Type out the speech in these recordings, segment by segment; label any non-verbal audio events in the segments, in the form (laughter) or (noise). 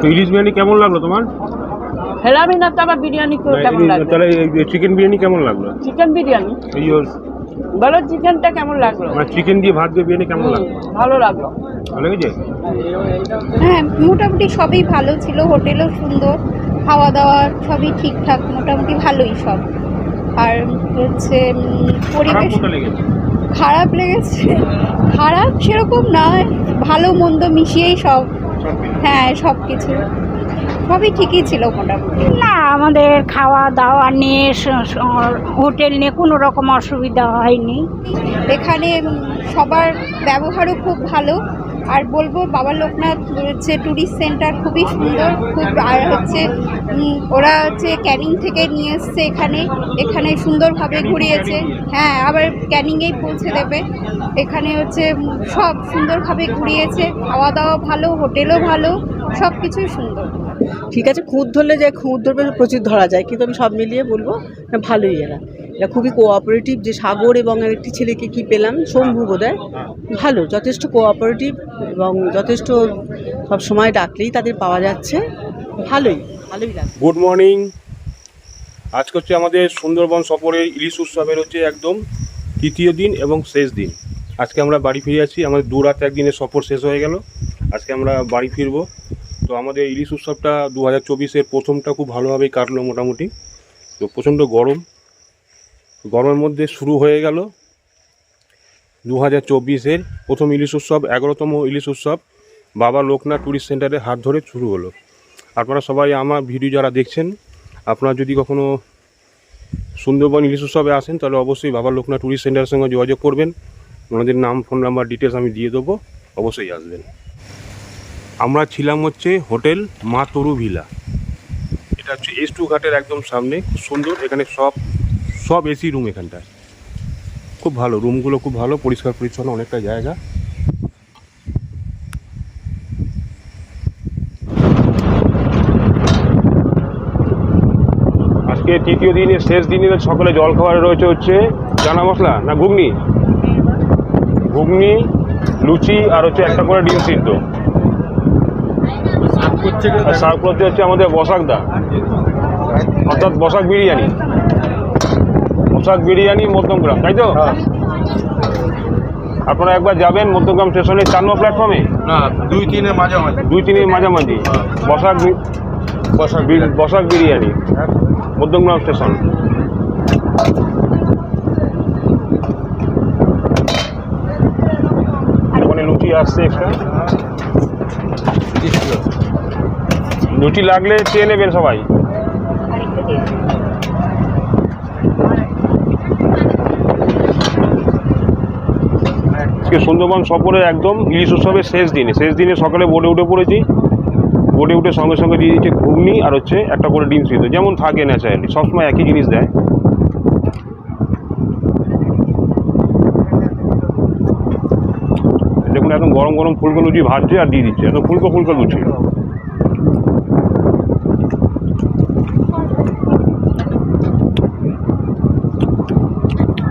তো ইলিশ বিরিয়ানি কেমন লাগল তোমার? হেলামি না তো আবার বিরিয়ানি কেমন লাগল? তাহলে চিকেন বিরিয়ানি কেমন লাগল? চিকেন বিরিয়ানি? বলো চিকেনটা কেমন লাগল? মানে চিকেন দিয়ে ভাত দিয়ে বিরিয়ানি কেমন লাগল? ভালো লাগল। ভালো লেগেছে? হ্যাঁ মোটামুটি সবই ভালো ছিল। হোটেলও সুন্দর খাওয়া দাওয়া সবই ঠিকঠাক মোটামুটি ভালোই সব। আর হচ্ছে খারাপ পরিবেশ খারাপ লেগেছে? খারাপ সেরকম নয় ভালো মন্দ মিশিয়েই সব। হ্যাঁ সব কিছু সবই ঠিকই ছিল মোটামুটি। না আমাদের খাওয়া দাওয়া নিয়ে হোটেল নিয়ে কোনো রকম অসুবিধা হয়নি। এখানে সবার ব্যবহারও খুব ভালো। আর বলব বাবা লোকনাথ হচ্ছে ট্যুরিস্ট সেন্টার খুবই সুন্দর, খুব, আর হচ্ছে ওরা হচ্ছে ক্যানিং থেকে নিয়ে এসছে এখানে এখানে সুন্দরভাবে ঘুরিয়েছে। হ্যাঁ আবার ক্যানিংয়েই পৌঁছে দেবে। এখানে হচ্ছে সব সুন্দরভাবে ঘুরিয়েছে খাওয়া দাওয়া ভালো, হোটেলও ভালো সব কিছুই সুন্দর। ঠিক আছে, খুঁত ধরলে যায় খুঁত ধরবে, প্রচুর ধরা যায়, কিন্তু আমি সব মিলিয়ে বলব, ভালোই এরা। এরা খুবই কোঅপারেটিভ যে সাগর এবং একটি ছেলেকে কি পেলাম, শম্ভু বোধহয়। ভালো, যথেষ্ট কোঅপারেটিভ এবং যথেষ্ট সব সময় ডাকলেই তাদের পাওয়া যাচ্ছে। ভালোই ভালোই লাগে গুড মর্নিং আজকে হচ্ছে আমাদের সুন্দরবন সফরের ইলিশ উৎসবের হচ্ছে একদম তৃতীয় দিন এবং শেষ দিন। আজকে আমরা বাড়ি ফিরে আছি আমাদের দু রাত একদিনের সফর শেষ হয়ে গেল। আজকে আমরা বাড়ি ফিরবো। তো আমাদের ইলিশ উৎসবটা দু হাজার চব্বিশের প্রথমটা খুব ভালোভাবেই কাটলো মোটামুটি। তো প্রচণ্ড গরম গরমের মধ্যে শুরু হয়ে গেল দু হাজার চব্বিশের প্রথম ইলিশ উৎসব, এগারোতম ইলিশ উৎসব। বাবা লোকনাথ ট্যুরিস্ট সেন্টারে হাত ধরে শুরু হলো। আপনারা সবাই আমার ভিডিও যারা দেখছেন, আপনারা যদি কখনো সুন্দরবন ইলিশ উৎসবে আসেন, তাহলে অবশ্যই বাবা লোকনাথ ট্যুরিস্ট সেন্টারের সঙ্গে যোগাযোগ করবেন। ওনাদের নাম, ফোন নাম্বার ডিটেলস আমি দিয়ে দেবো। অবশ্যই আসবেন। আমরা ছিলাম হচ্ছে হোটেল মা তরু ভিলা। এটা হচ্ছে এস টু ঘাটের একদম সামনে, খুব সুন্দর। এখানে সব সব এসি রুম এখানটায়। খুব ভালো রুমগুলো খুব ভালো পরিষ্কার পরিচ্ছন্ন অনেকটা জায়গা। আজকে তৃতীয় দিনের শেষ দিনে সকালে জল খাবার রয়েছে হচ্ছে চানা মশলা না ঘুগনি? ঘুগনি লুচি আর হচ্ছে একটা করে ডিম সিদ্ধ। সার্ভ করতে হচ্ছে আমাদের বসাকদা অর্থাৎ বসাক বিরিয়ানি। বসাক বিরিয়ানি মধ্যমগ্রাম তাই তো? আপনারা একবার যাবেন মধ্যমগ্রাম স্টেশনে চার নম্বর প্ল্যাটফর্মে না দুই তিনের মাঝামাঝি। দুই তিনের মাঝামাঝি। বসাক বি- বসাক বি- বসাক বিরিয়ানি। মধ্যমগ্রাম স্টেশন। ওখানে লুচি আসছে এক্সট্রা লুচি লাগলে চেয়ে নেবেন সবাই। আজকে সুন্দরবন সফরে একদম ইলিশ উৎসবের শেষ দিনে শেষ দিনে সকালে বোটে উঠে পড়েছি। বোটে উঠে সঙ্গে সঙ্গে দিয়ে দিচ্ছে ঘুগনি আর হচ্ছে একটা করে ডিম সিদ্ধ। যেমন থাকে ন্যাচারালি সবসময় একই জিনিস দেয়। দেখুন, একদম গরম গরম ফুলকো লুচি ভাজছে আর দিয়ে দিচ্ছে। একদম ফুলকো ফুলকো লুচি।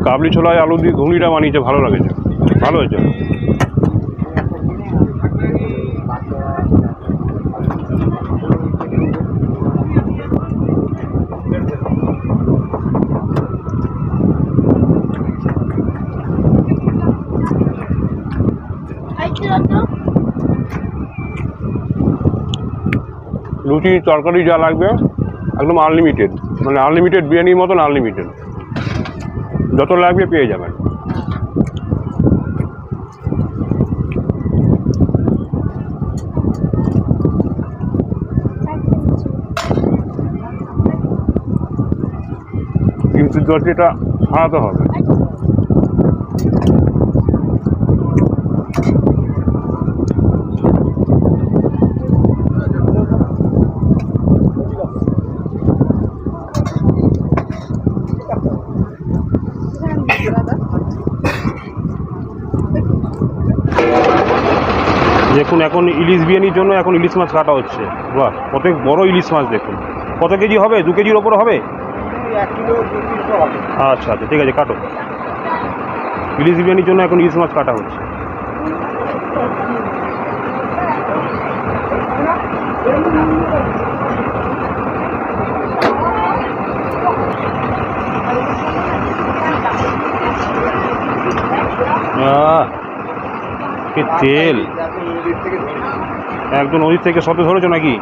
কাবলি ছোলায় আলু দিয়ে ঘুগনিটা বানিয়েছে, ভালো লাগেছে। ভালো হয়েছে। লুচি তরকারি যা লাগবে, একদম আনলিমিটেড মানে আনলিমিটেড বিরিয়ানির মতন আনলিমিটেড যত লাগবে পেয়ে যাবেন। দশটি সারাতে হবে। দেখুন এখন ইলিশ বিরিয়ানির জন্য এখন ইলিশ মাছ কাটা হচ্ছে। বাহ কত বড় ইলিশ মাছ দেখুন। কত কেজি হবে? দু কেজির ওপর হবে? আচ্ছা আচ্ছা ঠিক আছে, কাটো। ইলিশ বিরিয়ানির জন্য এখন ইলিশ মাছ কাটা হচ্ছে। তেল? একদম নদীর থেকে সতে ধরেছো নাকি?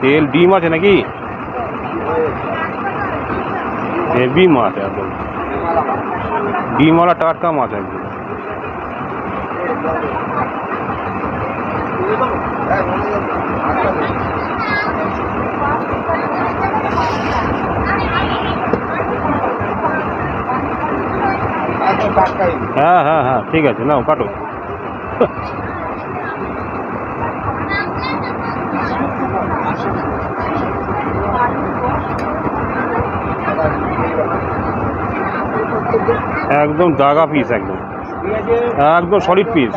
তেল, ডিম আছে নাকি? হেভি মাছ একদম। ডিমওয়ালা টাটকা মাছ একদম। হ্যাঁ হ্যাঁ হ্যাঁ ঠিক আছে নাও কাটো। (laughs) (laughs) একদম দাগা পিস একদম। একদম সলিড পিস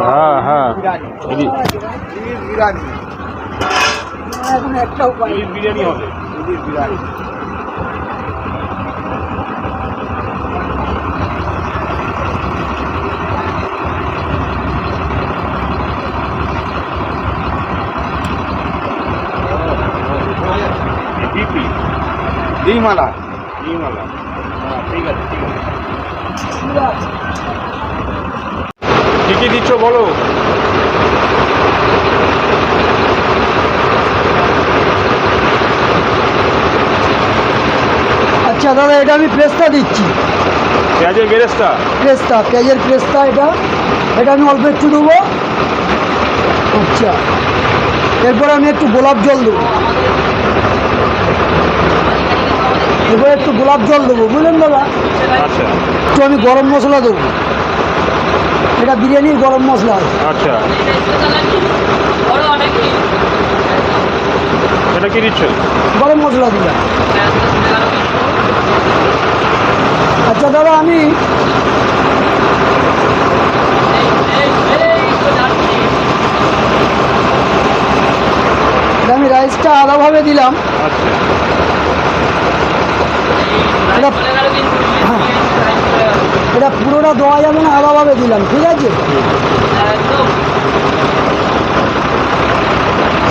হ্যাঁ হ্যাঁ। বিরিয়ানি। হবে। বিরিয়ানি। ডিমালা ডিমওয়ালা হ্যাঁ ঠিক আছে ঠিক আছে। কী কী দিচ্ছ বলো। আচ্ছা দাদা এটা আমি প্রেসটা দিচ্ছি। পেঁয়াজের বেরেস্তা? প্রেসটা পেঁয়াজের প্রেসটা এটা। এটা আমি অল্প একটু দেবো। আচ্ছা। এরপরে আমি একটু গোলাপ জল দেবো। এরপরে একটু গোলাপ জল দেবো বুঝলেন দাদা? আচ্ছা। একটু আমি গরম মশলা দেবো। এটা বিরিয়ানির গরম মশলা আচ্ছা। এটা কি দিচ্ছ গরম মশলা দিলাম। আচ্ছা দাদা আমি আমি রাইসটা আলাদাভাবে দিলাম। আচ্ছা। এটা হ্যাঁ এটা পুরোটা দেওয়া যাবে না, আলাদাভাবে দিলাম, ঠিক আছে?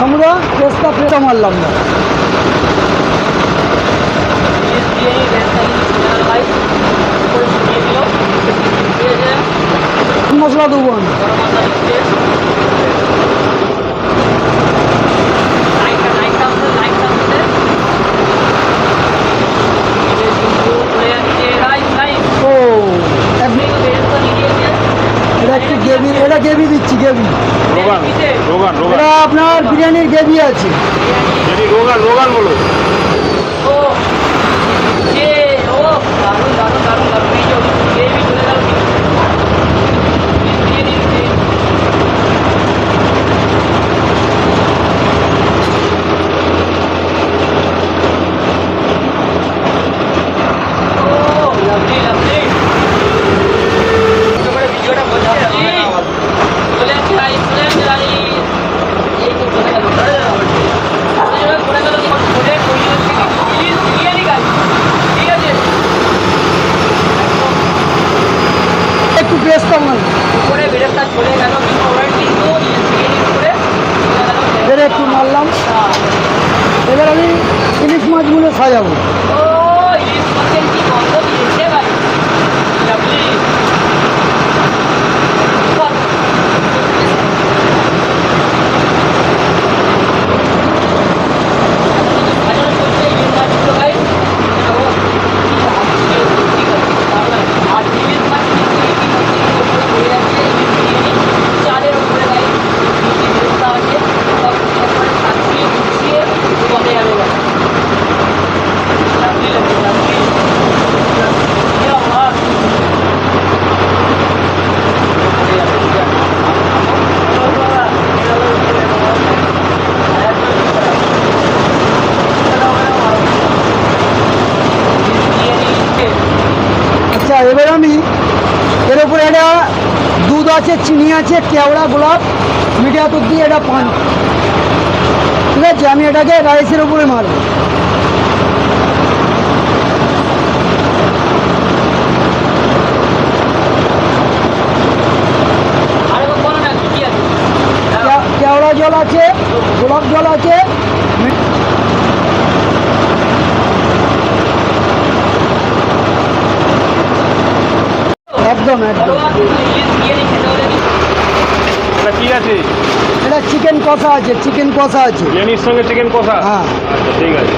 আমরা পেস্তা পেস্তা মারলাম না। মশলা দেবো আমি? ও এটা একটু গ্রেভি এটা গ্রেভি দিচ্ছি গ্রেভি রোগান রোগান রোগান আপনার বিরিয়ানির গ্রেভি আছে যদি রোগান রোগান বলো একটু পেস্তা মার এবার একটু মারলাম এবার আমি ইলিশ মাছগুলো সাজাবো আচ্ছা এবার আমি এর উপরে একটা দুধ আছে চিনি আছে কেওড়া গোলাপ মিডিয়া দুধ দিয়ে এটা পান। ঠিক আছে, আমি এটাকে রাইসের উপরে মারবো। জল আছে গোলাপ জল আছে একদম একদম। আছে? এটা চিকেন কষা আছে চিকেন কষা আছে। বিরিয়ানির সঙ্গে চিকেন কষা? হ্যাঁ। আচ্ছা ঠিক আছে।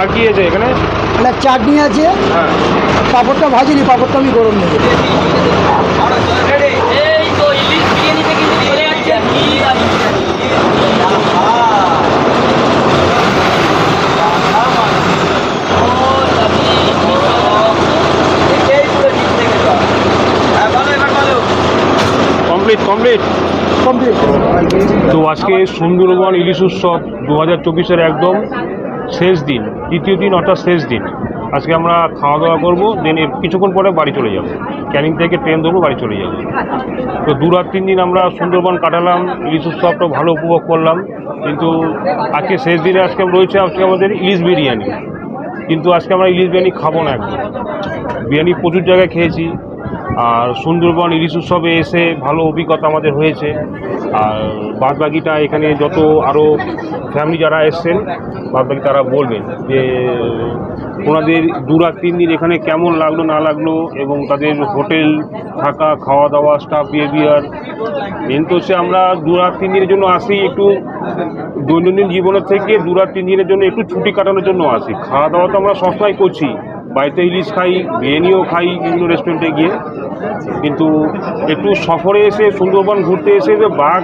আর কি আছে এখানে? এটা চাটনি আছে। হ্যাঁ। পাঁপড়টা ভাজিনি পাঁপড়টা আমি গরম নেব। Complete complete. কমপ্লিট। তো আজকে সুন্দরবন ইলিশ উৎসব দু হাজার চব্বিশের একদম শেষ দিন তৃতীয় দিন অর্থাৎ শেষ দিন। আজকে আমরা খাওয়া দাওয়া করব দেন কিছুক্ষণ পরে বাড়ি চলে যাব। ক্যানিং থেকে ট্রেন ধরবো বাড়ি চলে যাব। তো দু রাত তিন দিন আমরা সুন্দরবন কাটালাম ইলিশ উৎসবটা ভালো উপভোগ করলাম। কিন্তু আজকে শেষ দিনে আজকে রয়েছে আজকে আমাদের ইলিশ বিরিয়ানি। কিন্তু আজকে আমরা ইলিশ বিরিয়ানি খাব না একদম। বিরিয়ানি প্রচুর জায়গায় খেয়েছি। আর সুন্দরবন ইলিশ উৎসবে এসে ভালো অভিজ্ঞতা আমাদের হয়েছে। আর বাদবাকিটা এখানে যত আরও ফ্যামিলি যারা এসছেন, বাদবাকি তারা বলবেন যে, ওনাদের দু রাত তিন দিন এখানে কেমন লাগল, না লাগল এবং তাদের হোটেল থাকা খাওয়া দাওয়া স্টাফ বিহেভিয়ার মেন তো হচ্ছে আমরা দু রাত তিন দিনের জন্য আসি, একটু দৈনন্দিন জীবনের থেকে দু রাত তিন দিনের জন্য একটু ছুটি কাটানোর জন্য আসি। খাওয়া দাওয়া তো আমরা সবসময় করছি। বাড়িতে ইলিশ খাই, বিরিয়ানিও খাই বিভিন্ন রেস্টুরেন্টে গিয়ে। কিন্তু একটু সফরে এসে, সুন্দরবন ঘুরতে এসে যে বাঘ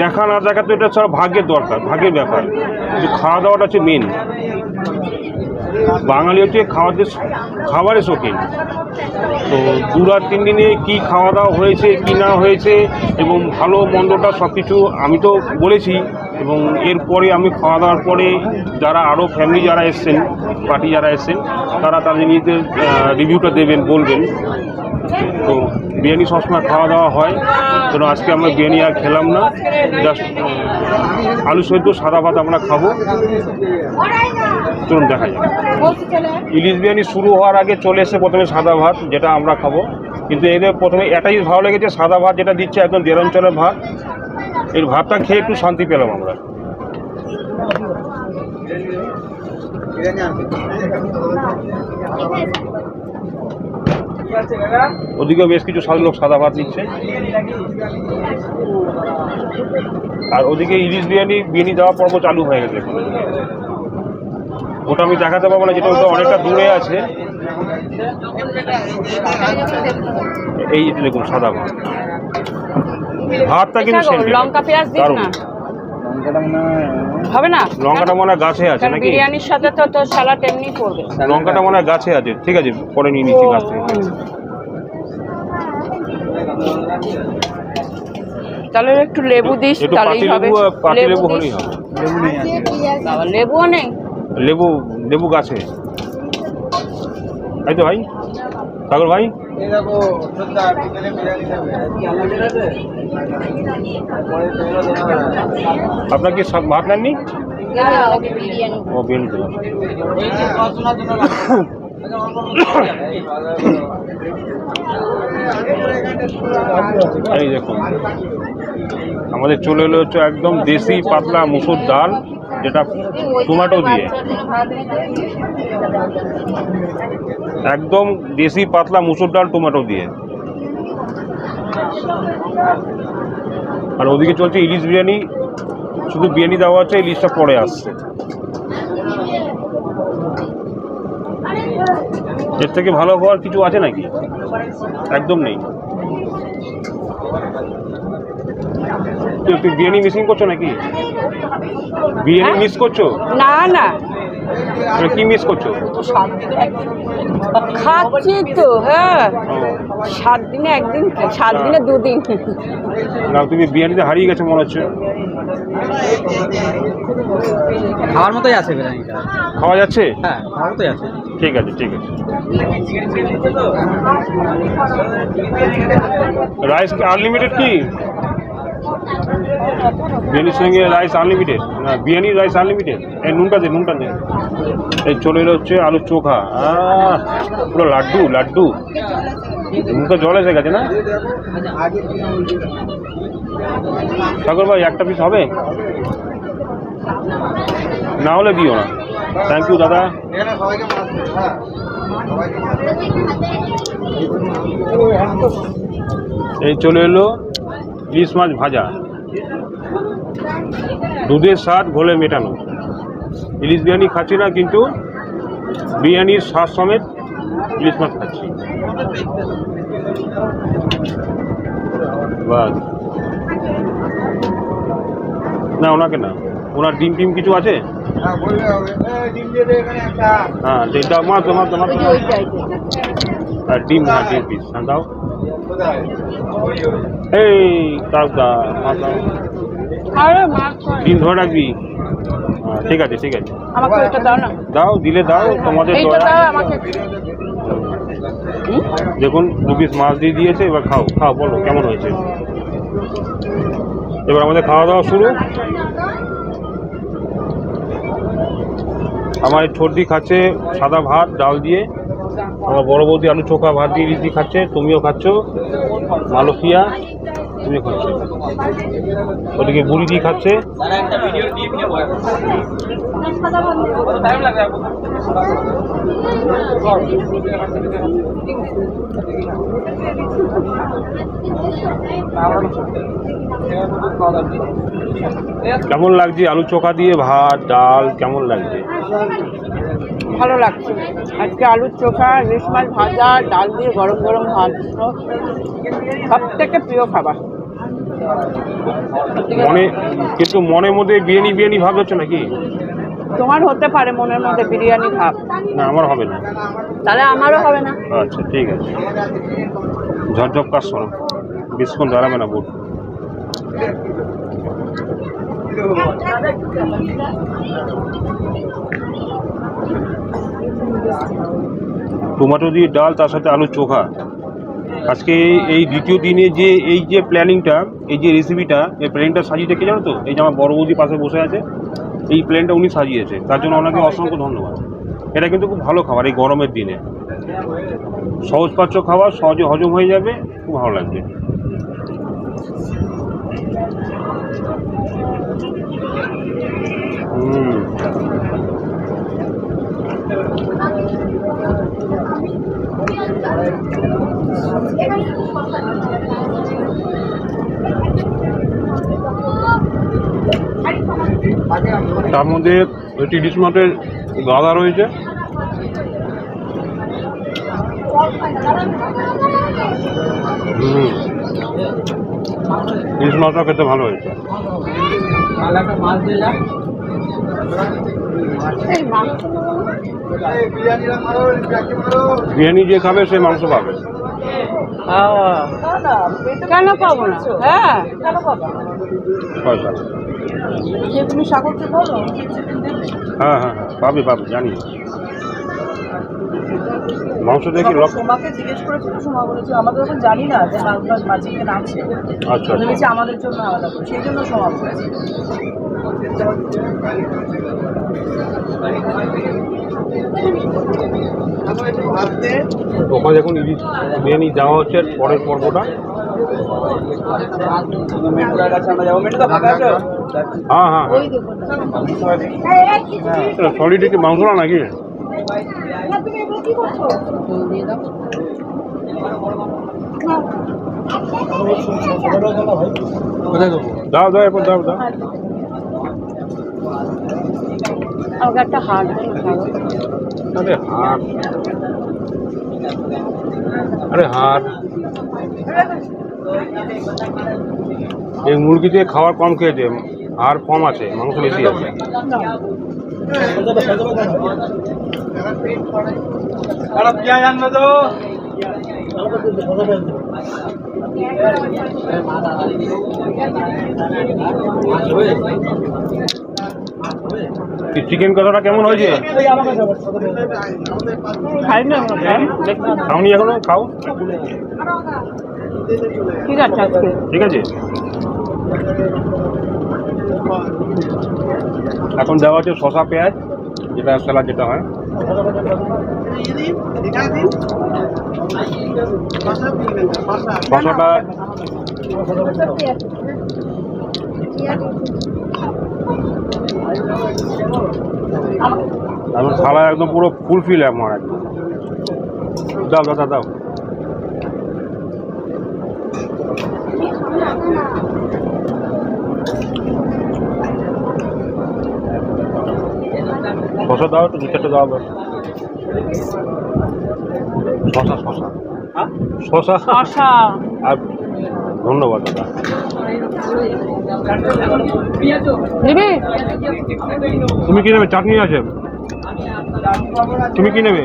দেখা না দেখা তো এটা ছাড়া ভাগ্যের দরকার, ভাগ্যের ব্যাপার। কিন্তু খাওয়া দাওয়াটা হচ্ছে মেন বাঙালি হচ্ছে খাওয়াতে খাবারের শৌখিন। তো দু রাত তিন দিনে কি খাওয়া দাওয়া হয়েছে, কি না হয়েছে এবং ভালো মন্দটা সব কিছু আমি তো বলেছি এবং এরপরে আমি খাওয়া দাওয়ার পরে যারা আরও ফ্যামিলি যারা এসছেন পার্টি যারা এসছেন, তারা তাদের নিজেদের রিভিউটা দেবেন, বলবেন। তো বিরিয়ানি সবসময় খাওয়া দাওয়া হয়। তো আজকে আমরা বিরিয়ানি আর খেলাম না। জাস্ট আলু সেদ্ধ, সাদা ভাত আমরা খাব। চলুন দেখা যাক। ইলিশ বিরিয়ানি শুরু হওয়ার আগে চলে এসে প্রথমে সাদা ভাত, যেটা আমরা খাব। কিন্তু এদের প্রথমে এটাই ভালো লেগেছে, সাদা ভাত যেটা দিচ্ছে একদম দেড় অঞ্চলের ভাত। এই ভাতটা খেয়ে একটু শান্তি পেলাম আমরা। ওদিকেও বেশ কিছু সাদা লোক সাদা ভাত নিচ্ছে। আর ওদিকে ইলিশ বিরিয়ানি বিরিয়ানি দেওয়ার পর্ব চালু হয়ে গেছে ওটা আমি দেখাতে পারব না যেটা ওটা অনেকটা দূরে আছে। এই দেখুন সাদা ভাত। ভাতটা কিন্তু। লঙ্কা পেঁয়াজ দিস হবে না? লঙ্কাটা মনে হয় গাছে আছে নাকি? বিরিয়ানির সাথে তো তোর সালাড এমনি পড়বে। লঙ্কাটা মনে হয় গাছে আছে। ঠিক আছে পরে নিয়ে নিচ্ছি গাছ থেকে। তাহলে একটু লেবু দিস তাহলেই হবে। লেবু পাতি লেবু হলেই হবে। বাবা, লেবুও নেই। লেবু লেবু গাছে। তাই তো ভাই সাগর ভাই। এই দেখো বিরিয়ানি আপনার কি সব ভাত নেননি? ও বিরিয়ানি দিলাম এই দেখুন আমাদের চলে এলো হচ্ছে একদম দেশি পাতলা মুসুর ডাল। যেটা টমেটো দিয়ে। একদম দেশি পাতলা মুসুর ডাল টমেটো দিয়ে। আর ওদিকে চলছে ইলিশ বিরিয়ানি, শুধু বিরিয়ানি দেওয়া হচ্ছে ইলিশটা পরে আসছে। এর থেকে ভালো হওয়ার কিছু আছে নাকি? একদম নেই। তুই তুই বিরিয়ানি মিসিং করছ নাকি? বিরিয়ানি মিস করছ? না না। মানে কি মিস করছ? খাচ্ছি তো হ্যাঁ। সাত দিনে একদিন সাত দিনে দুদিন। না তুমি বিরিয়ানিতে হারিয়ে গেছো মনে হচ্ছে। খাওয়ার মতোই আছে বিরিয়ানিটা। খাওয়া যাচ্ছে? হ্যাঁ খাওয়ার মতোই আছে। ঠিক আছে ঠিক আছে। রাইস আনলিমিটেড কি? বিরিয়ানির সঙ্গে রাইস আনলিমিটেড না বিরিয়ানি রাইস আনলিমিটেড এই নুনটা দে নুনটা দে। এই চলে এলো হচ্ছে আলুর চোখা। পুরো লাড্ডু লাড্ডু। মুখে জল এসে গেছে না? ঠাকুর ভাই, একটা পিস হবে? না হলে দিও না। থ্যাংক ইউ দাদা। এই চলে এলো ইলিশ মাছ ভাজা। দুধের স্বাদ ঘোলে মেটানো। ইলিশ বিরিয়ানি খাচ্ছি না কিন্তু বিরিয়ানির স্বাদ সমেত ইলিশ মাছ খাচ্ছি। বাস। না ওনাকে না। ওনার ডিম টিম কিছু আছে? হ্যাঁ বললে এই, ডিম দিয়ে দে এখানে একটা। হ্যাঁ ডিমটা মাছ আর ডিম হ্যাঁ ডিম পিস হ্যাঁ দাও। এই মাছ ডিম ধরে রাখবি? ঠিক আছে ঠিক আছে। আমাকে এটা দাও না। দাও দিলে দাও তোমাদের এইটা দাও আমাকে। দেখুন দু পিস মাছ দিয়ে দিয়েছে এবার খাও খাও বলো কেমন হয়েছে? এবার আমাদের খাওয়া দাওয়া শুরু। আমার এই ছোটদি খাচ্ছে সাদা ভাত ডাল দিয়ে। আমার বড় বৌদি আলু চোখা ভাত দিয়ে দিয়ে খাচ্ছে তুমিও খাচ্ছ। মালকিয়া। তুমিও খাচ্ছ। ওদিকে বুড়ি দিয়ে খাচ্ছে। কেমন লাগছে? আলু চোখা দিয়ে, ভাত, ডাল, কেমন লাগছে? ভালো লাগছে। আজকে আলুর চোখা ইলিশ মাছ ভাজা ডাল দিয়ে গরম গরম ভাত। সব থেকে প্রিয় খাবার। মনে কিন্তু মনের মধ্যে বিরিয়ানি বিরিয়ানি ভাব হচ্ছে নাকি? তোমার হতে পারে মনের মধ্যে বিরিয়ানি ভাব। না আমার হবে না। তাহলে আমারও হবে না। আচ্ছা ঠিক আছে। ঝরঝপ কাজ শোনো বেশক্ষণ দাঁড়াবে না বুট। টমেটো দিয়ে ডাল, তার সাথে আলুর চোখা। আজকে এই দ্বিতীয় দিনে যে এই যে প্ল্যানিংটা এই যে রেসিপিটা এই প্ল্যানিংটা সাজিয়ে কে জানো তো? এই যে আমার বড় বৌদি পাশে বসে আছে, এই প্ল্যানটা উনি সাজিয়েছে। তার জন্য ওনাকে অসংখ্য ধন্যবাদ। এটা কিন্তু খুব ভালো খাবার এই গরমের দিনে। সহজপাচ্য খাবার, সহজে হজম হয়ে যাবে, খুব ভালো লাগবে। হুম। তার মধ্যে ইলিশ মাছের গাদা রয়েছে। ইলিশ মাছটা খেতে ভালো হয়েছে। মাছ দিয়ে বিরিয়ানি যে খাবে সে মাংস পাবে। কেন পাবো না? হ্যাঁ। কেন পাবো তুমি সাগরকে বলো হ্যাঁ হ্যাঁ হ্যাঁ পাবে পাবে জানি। মাংস দেখি সোমাকে জিজ্ঞেস করেছিল সোমা বলেছে আমরা তো এখন জানি না যে মাছ মাছ মাছ চিকেন আছে। আচ্ছা ভেবেছি আমাদের জন্য আলাদা করে সেই জন্য সোমা বলেছে। ওখানে দেখুন ইলিশ বিরিয়ানি দেওয়া হচ্ছে পরের পর্বটা। ফাঁকা আছে হ্যাঁ। হ্যাঁ হ্যাঁ। সলিড কি মাংস না নাকি? দাও দাও এরপর দাও দাও। আমাকে একটা হাড়। আরে এই মুরগিতে খাবার কম খেয়েছে আর কম আছে মাংস বেশি আছে। পেঁয়াজ আনবে তো চিকেন কষাটা কেমন হয়েছে? খাই না খাওনি এখনও? খাও। ঠিক আছে ঠিক আছে। এখন দেওয়া হচ্ছে শশা পেঁয়াজ, যেটা স্যালাড যেটা হয়। শশাটা এখন একদম পুরো ফুলফিল আমার একদম দাও, দাদা, দাও। শশা দাও একটু দু চারটে দাও শশা শশা শশা শশা আর ধন্যবাদ দাদা। নিবি? তুমি কি নেবে? চাটনি আছে? তুমি কি নেবে?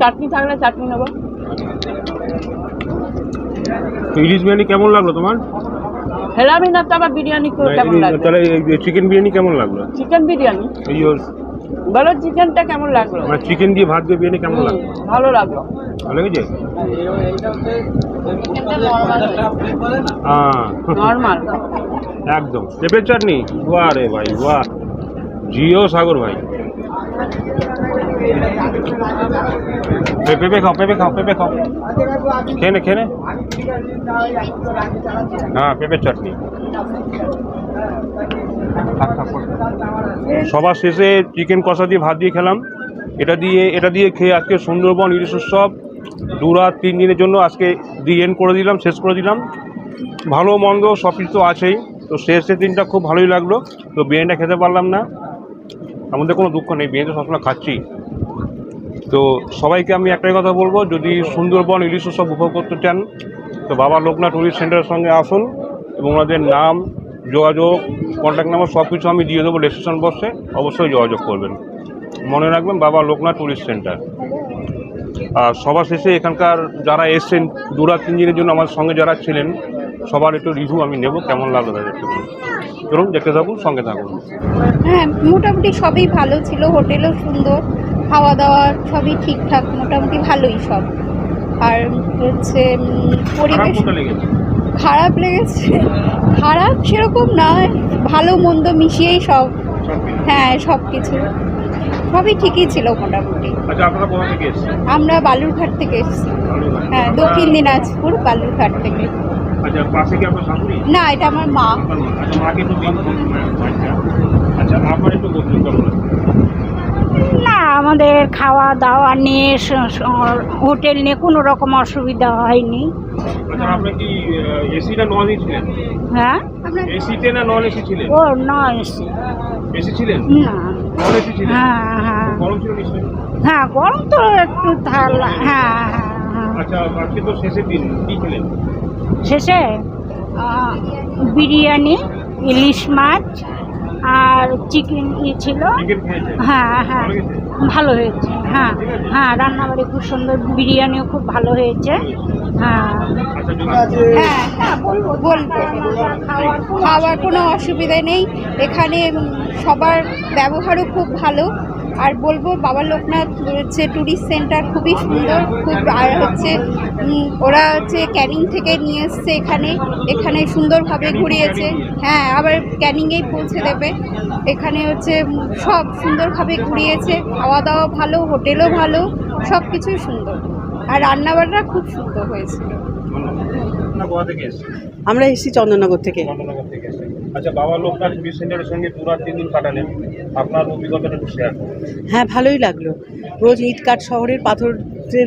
চাটনি থাকলে চাটনি নেব। ইলিশ বিরিয়ানি কেমন লাগল তোমার? হেলামি না তো আবার বিরিয়ানি কেমন লাগবে তাহলে চিকেন বিরিয়ানি কেমন লাগল? চিকেন বিরিয়ানি। বলো চিকেনটা কেমন লাগল? মানে চিকেন দিয়ে ভাত দিয়ে বিরিয়ানি কেমন লাগল? ভালো লাগল। ভালো লেগেছে? হ্যাঁ। নর্মাল একদম। পেঁপের চাটনি বাহ রে ভাই বাহ। জিও সাগর ভাই। পেঁপে খাও পেঁপে খাও পেঁপে খাও খেয়ে নে খেয়ে নে হ্যাঁ পেঁপের চাটনি। সবার শেষে চিকেন কষা দিয়ে ভাত দিয়ে খেলাম। এটা দিয়ে এটা দিয়ে খেয়ে আজকে সুন্দরবন ইলিশ উৎসব। দু রাত, তিন দিনের জন্য আজকে দিয়ে এন্ড করে দিলাম, শেষ করে দিলাম। ভালো, মন্দ সব কিছু তো আছেই। তো শেষের দিনটা খুব ভালোই লাগল। তো বিরিয়ানিটা খেতে পারলাম না। আমাদের কোনো দুঃখ নেই বিরিয়ানি তো সবসময় খাচ্ছি। তো সবাইকে আমি একটাই কথা বলব, যদি সুন্দরবন ইলিশ উৎসব উপভোগ করতে চান, তো বাবা লোকনাথ টুরিস্ট সেন্টারের সঙ্গে আসুন এবং ওনাদের নাম, যোগাযোগ কন্ট্যাক্ট নাম্বার সব কিছু আমি দিয়ে দেবো ডেসক্রিপশন বক্সে অবশ্যই যোগাযোগ করবেন। মনে রাখবেন বাবা লোকনাথ টুরিস্ট সেন্টার। আর সবার শেষে এখানকার যারা এসছেন দু রাত তিন দিনের জন্য আমার সঙ্গে যারা ছিলেন সবার একটু রিভিউ আমি নেব কেমন লাগল তাদের একটু চলুন দেখতে থাকুন সঙ্গে থাকুন। হ্যাঁ মোটামুটি সবই ভালো ছিল হোটেলও সুন্দর খাওয়া দাওয়া সবই ঠিকঠাক মোটামুটি ভালোই সব। আর হচ্ছে পরিবেশ খারাপ লেগেছে? খারাপ সেরকম নয় ভালো মন্দ মিশিয়েই সব। হ্যাঁ সব কিছু সবই ঠিকই ছিল মোটামুটি। আচ্ছা আমরা বালুরঘাট থেকে এসেছি। হ্যাঁ দক্ষিণ দিনাজপুর বালুরঘাট থেকে। আচ্ছা পাশে কি আপনার শাশুড়ি? না এটা আমার মা। আচ্ছা মাকে দিন আচ্ছা আপনার একটু কেমন না আমাদের খাওয়া দাওয়া নিয়ে হোটেল নিয়ে কোনো রকম অসুবিধা হয়নি। আপনি কি এসি না নন এসি ছিলেন? হ্যাঁ? এসিতে না নন এসি ছিলেন? ও নয় এসি। এসি ছিলেন? না। নন এসি ছিলেন? হ্যাঁ হ্যাঁ। গরম ছিল হ্যাঁ গরম তো একটু হ্যাঁ হ্যাঁ হ্যাঁ। আচ্ছা আজকে তো শেষের দিন। কি খেলেন শেষে বিরিয়ানি ইলিশ মাছ আর চিকেন ই ছিল। হ্যাঁ হ্যাঁ। ভালো হয়েছে? হ্যাঁ। হ্যাঁ রান্নাবাড়ি খুব সুন্দর বিরিয়ানিও খুব ভালো হয়েছে। হ্যাঁ। আচ্ছা হ্যাঁ হ্যাঁ বলব খাওয়ার কোনো অসুবিধা নেই। এখানে সবার ব্যবহারও খুব ভালো। আর বলব বাবা লোকনাথ হচ্ছে ট্যুরিস্ট সেন্টার খুবই সুন্দর খুব আর হচ্ছে ওরা হচ্ছে ক্যানিং থেকে নিয়ে এসছে এখানে। এখানে সুন্দরভাবে ঘুরিয়েছে। হ্যাঁ আবার ক্যানিংয়েই পৌঁছে দেবে। এখানে হচ্ছে সব সুন্দরভাবে ঘুরিয়েছে। খাওয়া দাওয়া ভালো হোটেলও ভালো সব কিছুই সুন্দর। আর রান্নাবান্না খুব সুন্দর হয়েছিল। না কোথা থেকে এসেছেন আমরা এসেছি চন্দননগর থেকে। চন্দ্রনগর থেকে আচ্ছা বাবা লোকনাথ টুরিস্ট সঙ্গে দু তিন দিন কাটালেন। আপনার অভিজ্ঞতাটা একটু শেয়ার হ্যাঁ ভালোই লাগল। রোজ ইট কাঠ শহরের পাথরের আহ,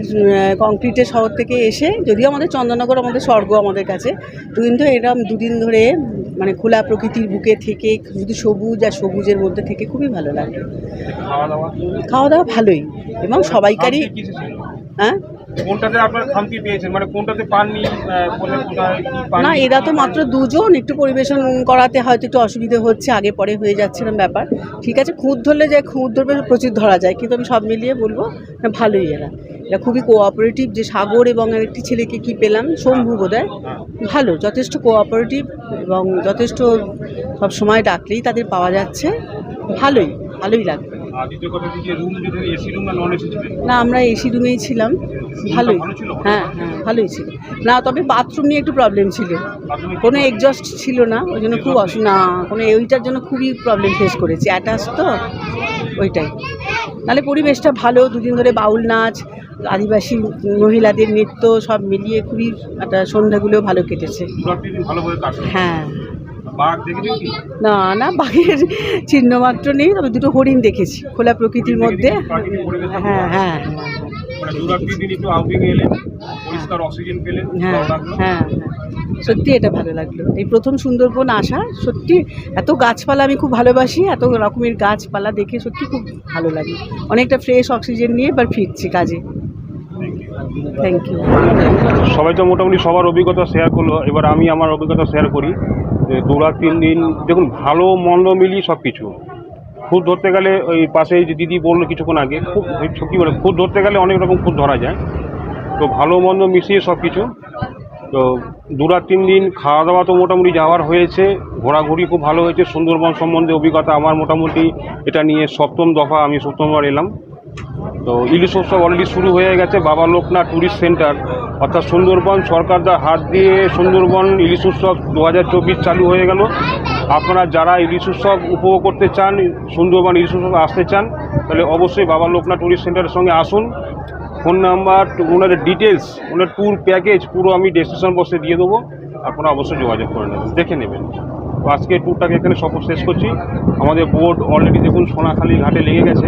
কংক্রিটের শহর থেকে এসে যদিও আমাদের চন্দননগর আমাদের স্বর্গ আমাদের কাছে দুদিন ধরে এরকম দুদিন ধরে মানে খোলা প্রকৃতির বুকে থেকে শুধু সবুজ আর সবুজের মধ্যে থেকে খুবই ভালো লাগে। খাওয়া দাওয়া ভালোই এবং সবাইকারই? হ্যাঁ? কোনটাতে আপনার খামতি পেয়েছেন? মানে কোনটাতে পাননি? না এরা তো মাত্র দুজন একটু পরিবেশন করাতে হয়তো একটু অসুবিধে হচ্ছে আগে পরে হয়ে যাচ্ছে এরকম ব্যাপার। ঠিক আছে খুঁত ধরলে যায় খুঁত ধরবে প্রচুর ধরা যায় কিন্তু আমি সব মিলিয়ে বলব ভালোই এরা। এরা খুবই কোঅপারেটিভ যে সাগর এবং আরেকটি ছেলেকে কি পেলাম? শম্ভু বোধ ভালো যথেষ্ট কোঅপারেটিভ এবং যথেষ্ট সব সময় ডাকলেই তাদের পাওয়া যাচ্ছে। ভালোই ভালোই লাগবে না আমরা এসি রুমেই ছিলাম। ভালোই। হ্যাঁ হ্যাঁ ভালোই ছিল। না তবে বাথরুম নিয়ে একটু প্রবলেম ছিল। কোনো এক্সস্ট ছিল না ওই জন্য খুব অসু না কোনো ওইটার জন্য খুবই প্রবলেম ফেস করেছি। অ্যাটাচ তো? ওইটাই। নাহলে পরিবেশটা ভালো দুদিন ধরে বাউল নাচ আদিবাসী মহিলাদের নৃত্য সব মিলিয়ে খুবই একটা সন্ধ্যাগুলো ভালো কেটেছে। হ্যাঁ। না না বাঘের চিহ্ন মাত্র নেই তবে দুটো হরিণ দেখেছি খোলা প্রকৃতির মধ্যে। হ্যাঁ হ্যাঁ। মানে। হ্যাঁ হ্যাঁ। সত্যি এটা ভালো লাগল। এই প্রথম সুন্দরবন আসা, সত্যি এত গাছপালা আমি খুব ভালোবাসি, এত রকমের গাছপালা দেখে সত্যি খুব ভালো লাগে। অনেকটা ফ্রেশ অক্সিজেন নিয়ে এবার ফিরছি কাজে। থ্যাংক ইউ সবাই তো মোটামুটি সবার অভিজ্ঞতা শেয়ার করল। এবার আমি আমার অভিজ্ঞতা শেয়ার করি যে দু রাত তিন দিন, দেখুন, ভালো, মন্দ মিলিয়ে সব কিছু খুদ ধরতে গেলে ওই পাশে যে দিদি বলল কিছুক্ষণ আগে, খুব, সত্যি বলে, খুদ ধরতে গেলে অনেক রকম খুদ ধরা যায়। তো ভালো, মন্দ মিশিয়ে সব কিছু তো দু রাত তিন দিন খাওয়া দাওয়া তো মোটামুটি যাওয়ার হয়েছে, ঘোরাঘুরি খুব ভালো হয়েছে, সুন্দরবন সম্বন্ধে অভিজ্ঞতা আমার মোটামুটি এটা নিয়ে সপ্তম দফা আমি সপ্তমবার এলাম। তো ইলিশ উৎসব অলরেডি শুরু হয়ে গেছে বাবা লোকনাথ ট্যুরিস্ট সেন্টার অর্থাৎ সুন্দরবন সরকারদার হাত দিয়ে সুন্দরবন ইলিশ উৎসব দু হাজার চব্বিশ চালু হয়ে গেল। আপনারা যারা ইলিশ উৎসব উপভোগ করতে চান, সুন্দরবন ইলিশ উৎসব আসতে চান, তাহলে অবশ্যই বাবা লোকনাথ ট্যুরিস্ট সেন্টারের সঙ্গে আসুন। ফোন নাম্বার, ওনাদের ডিটেলস ওনার ট্যুর প্যাকেজ পুরো আমি ডেসক্রিপশন বক্সে দিয়ে দেবো। আপনারা অবশ্যই যোগাযোগ করে নেবেন, দেখে নেবেন। তো আজকে ট্যুরটাকে এখানে সফর শেষ করছি। আমাদের বোর্ড অলরেডি দেখুন, সোনাখালি ঘাটে লেগে গেছে।